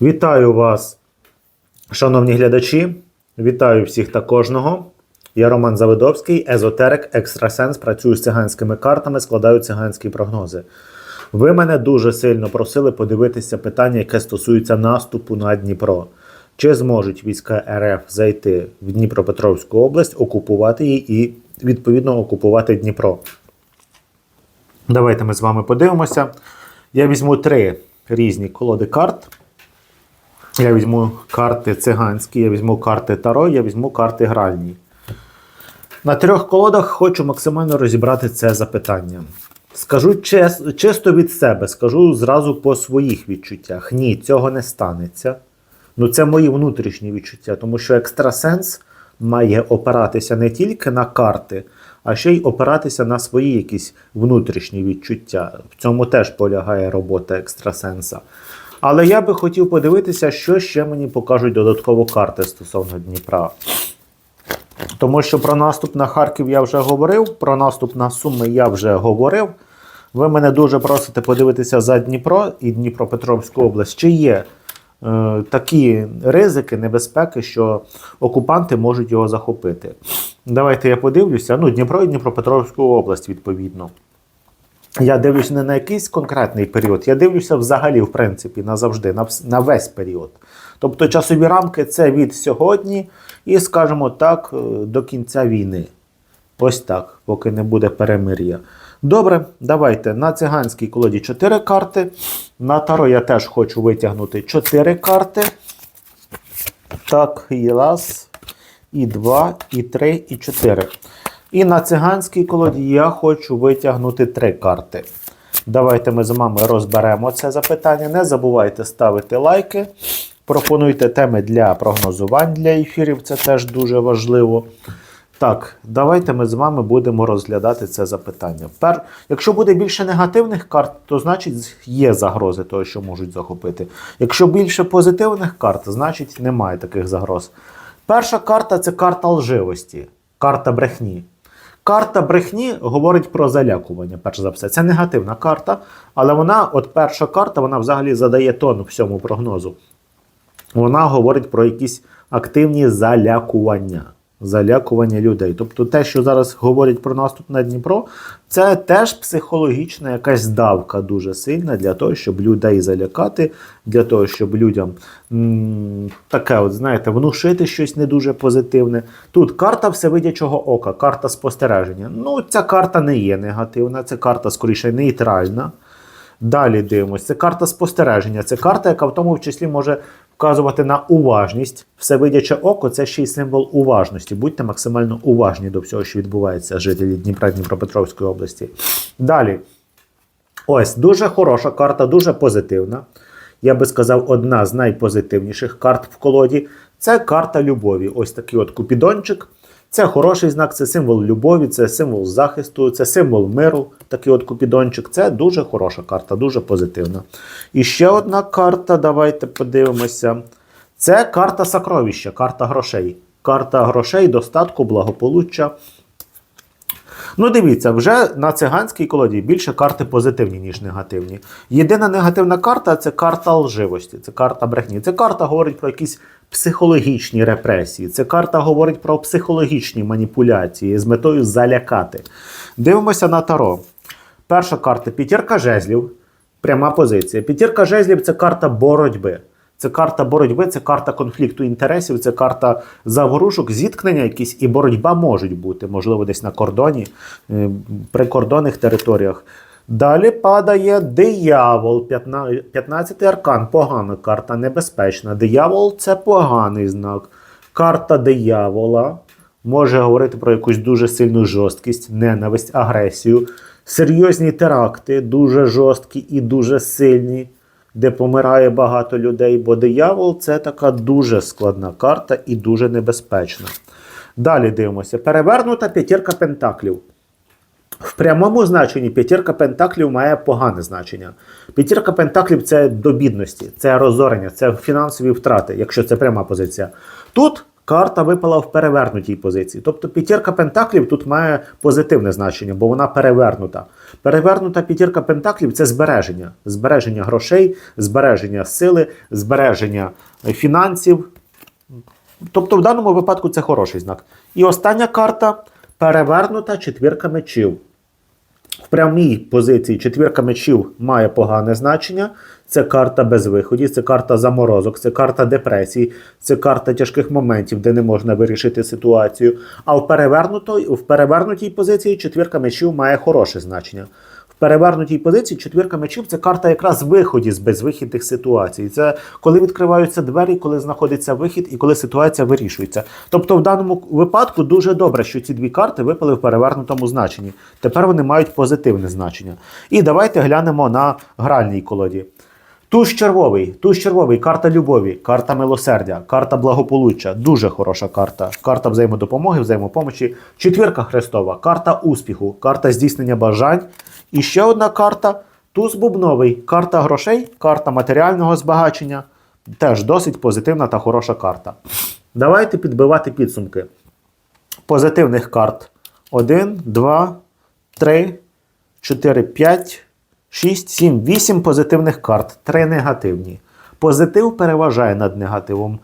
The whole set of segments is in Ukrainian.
Вітаю вас, шановні глядачі. Вітаю всіх та кожного. Я Роман Завидовський, езотерик, екстрасенс, працюю з циганськими картами, складаю циганські прогнози. Ви мене дуже сильно просили подивитися питання, яке стосується наступу на Дніпро. Чи зможуть війська РФ зайти в Дніпропетровську область, окупувати її і відповідно окупувати Дніпро? Давайте ми з вами подивимося. Я візьму три різні колоди карт. Я візьму карти циганські, я візьму карти Таро, я візьму карти гральні. На трьох колодах хочу максимально розібрати це запитання. Скажу чес, чисто від себе, скажу зразу по своїх відчуттях. Ні, цього не станеться. Ну, це мої внутрішні відчуття, тому що екстрасенс має опиратися не тільки на карти, а ще й опиратися на свої якісь внутрішні відчуття. В цьому теж полягає робота екстрасенса. Але я би хотів подивитися, що ще мені покажуть додатково карти стосовно Дніпра. Тому що про наступ на Харків я вже говорив, про наступ на Суми я вже говорив. Ви мене дуже просите подивитися за Дніпро і Дніпропетровську область. Чи є е, такі ризики, небезпеки, що окупанти можуть його захопити? Давайте я подивлюся. Ну, Дніпро і Дніпропетровську область, відповідно. Я дивлюся не на якийсь конкретний період, я дивлюся взагалі, в принципі, назавжди, на, на весь період. Тобто часові рамки це від сьогодні і, скажімо так, е, до кінця війни. Ось так, поки не буде перемир'я. Добре, давайте на циганській колоді 4 карти. На таро я теж хочу витягнути 4 карти. Так, і раз, і два, і три, і чотири. І на циганській колоді я хочу витягнути три карти. Давайте ми з вами розберемо це запитання. Не забувайте ставити лайки. Пропонуйте теми для прогнозувань для ефірів, це теж дуже важливо. Так, давайте ми з вами будемо розглядати це запитання. Пер... Якщо буде більше негативних карт, то значить є загрози того, що можуть захопити. Якщо більше позитивних карт, значить немає таких загроз. Перша карта це карта лживості, карта брехні. Карта брехні говорить про залякування, перш за все. Це негативна карта, але вона, от перша карта, вона взагалі задає тон всьому прогнозу. Вона говорить про якісь активні залякування. Залякування людей. Тобто те, що зараз говорять про наступ на Дніпро, це теж психологічна якась давка дуже сильна для того, щоб людей залякати, для того, щоб людям м, таке, от, знаєте, внушити щось не дуже позитивне. Тут карта всевидячого ока, карта спостереження. Ну, ця карта не є негативна, це карта скоріше нейтральна. Далі дивимося. Це карта спостереження. Це карта, яка в тому числі може вказувати на уважність. Всевидяче око це ще й символ уважності. Будьте максимально уважні до всього, що відбувається, жителі Дніпра Дніпропетровської області. Далі. Ось дуже хороша карта, дуже позитивна. Я би сказав, одна з найпозитивніших карт в колоді. Це карта любові. Ось такий от купідончик. Це хороший знак, це символ любові, це символ захисту, це символ миру. Такий от купідончик. Це дуже хороша карта, дуже позитивна. І ще одна карта, давайте подивимося. Це карта сокровища, карта грошей. Карта грошей, достатку, благополуччя. Ну, дивіться, вже на циганській колоді більше карти позитивні, ніж негативні. Єдина негативна карта це карта лживості, це карта брехні. Це карта говорить про якісь психологічні репресії. Це карта говорить про психологічні маніпуляції з метою залякати. Дивимося на таро. Перша карта п'ятірка жезлів. Пряма позиція. П'ятірка жезлів це карта боротьби. Це карта боротьби, це карта конфлікту інтересів, це карта заворушок, зіткнення якісь і боротьба можуть бути, можливо, десь на кордоні, е, прикордонних територіях. Далі падає диявол, 15-й аркан, погана карта, небезпечна. Диявол це поганий знак. Карта диявола може говорити про якусь дуже сильну жорсткість, ненависть, агресію, серйозні теракти, дуже жорсткі і дуже сильні, де помирає багато людей. Бо диявол це така дуже складна карта і дуже небезпечна. Далі дивимося. Перевернута п'ятірка пентаклів. В прямому значенні п'ятірка пентаклів має погане значення. П'ятірка пентаклів це до бідності, це розорення, це фінансові втрати, якщо це пряма позиція. Тут Карта випала в перевернутій позиції. Тобто п'ятірка пентаклів тут має позитивне значення, бо вона перевернута. Перевернута п'ятірка пентаклів це збереження. Збереження грошей, збереження сили, збереження е, фінансів. Тобто в даному випадку це хороший знак. І остання карта перевернута четвірка мечів. В прямій позиції четвірка мечів має погане значення. Це карта безвиході, це карта заморозок, це карта депресії, це карта тяжких моментів, де не можна вирішити ситуацію. А в, в перевернутій позиції четвірка мечів має хороше значення. Перевернутій позиції четвірка мечів це карта якраз виході з безвихідних ситуацій. Це коли відкриваються двері, коли знаходиться вихід і коли ситуація вирішується. Тобто, в даному випадку дуже добре, що ці дві карти випали в перевернутому значенні. Тепер вони мають позитивне значення. І давайте глянемо на гральній колоді. Туз червовий, туз червовий, карта любові, карта милосердя, карта благополуччя. Дуже хороша карта. Карта взаємодопомоги, взаємопомочі. Четвірка хрестова, карта успіху, карта здійснення бажань. І ще одна карта туз бубновий, карта грошей, карта матеріального збагачення. Теж досить позитивна та хороша карта. Давайте підбивати підсумки. Позитивних карт 1, 2, 3, 4, 5, 6, 7, 8 позитивних карт, 3 негативні. Позитив переважає над негативом.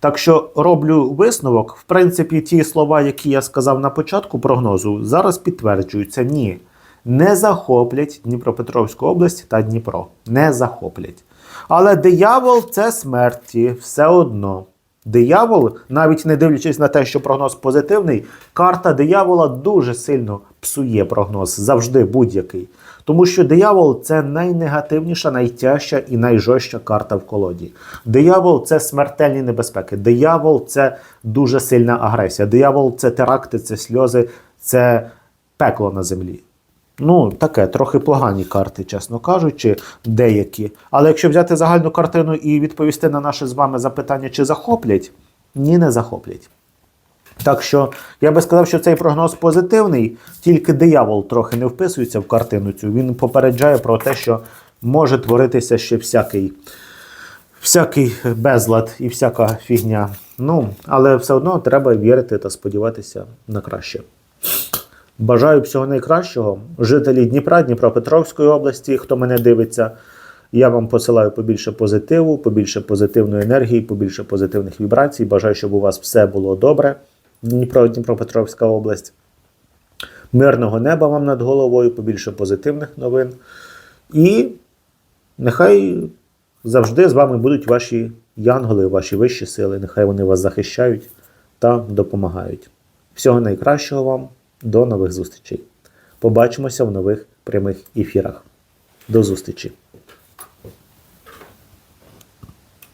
Так що роблю висновок. В принципі, ті слова, які я сказав на початку прогнозу, зараз підтверджуються. Ні. Не захоплять Дніпропетровську область та Дніпро. Не захоплять. Але диявол це смерті все одно. Диявол, навіть не дивлячись на те, що прогноз позитивний, карта диявола дуже сильно псує прогноз, завжди будь-який. Тому що диявол це найнегативніша, найтяжча і найжорстча карта в колоді. Диявол це смертельні небезпеки. Диявол це дуже сильна агресія. Диявол це теракти, це сльози, це пекло на землі. Ну, таке, трохи погані карти, чесно кажучи, деякі. Але якщо взяти загальну картину і відповісти на наше з вами запитання, чи захоплять, ні, не захоплять. Так що я би сказав, що цей прогноз позитивний, тільки диявол трохи не вписується в картину цю. Він попереджає про те, що може творитися ще всякий, всякий безлад і всяка фігня. Ну, але все одно треба вірити та сподіватися на краще. Бажаю всього найкращого. Жителі Дніпра, Дніпропетровської області, хто мене дивиться, я вам посилаю побільше позитиву, побільше позитивної енергії, побільше позитивних вібрацій. Бажаю, щоб у вас все було добре. Дніпро, Дніпропетровська область. Мирного неба вам над головою, побільше позитивних новин. І нехай завжди з вами будуть ваші янголи, ваші вищі сили. Нехай вони вас захищають та допомагають. Всього найкращого вам. До нових зустрічей. Побачимося в нових прямих ефірах. До зустрічі!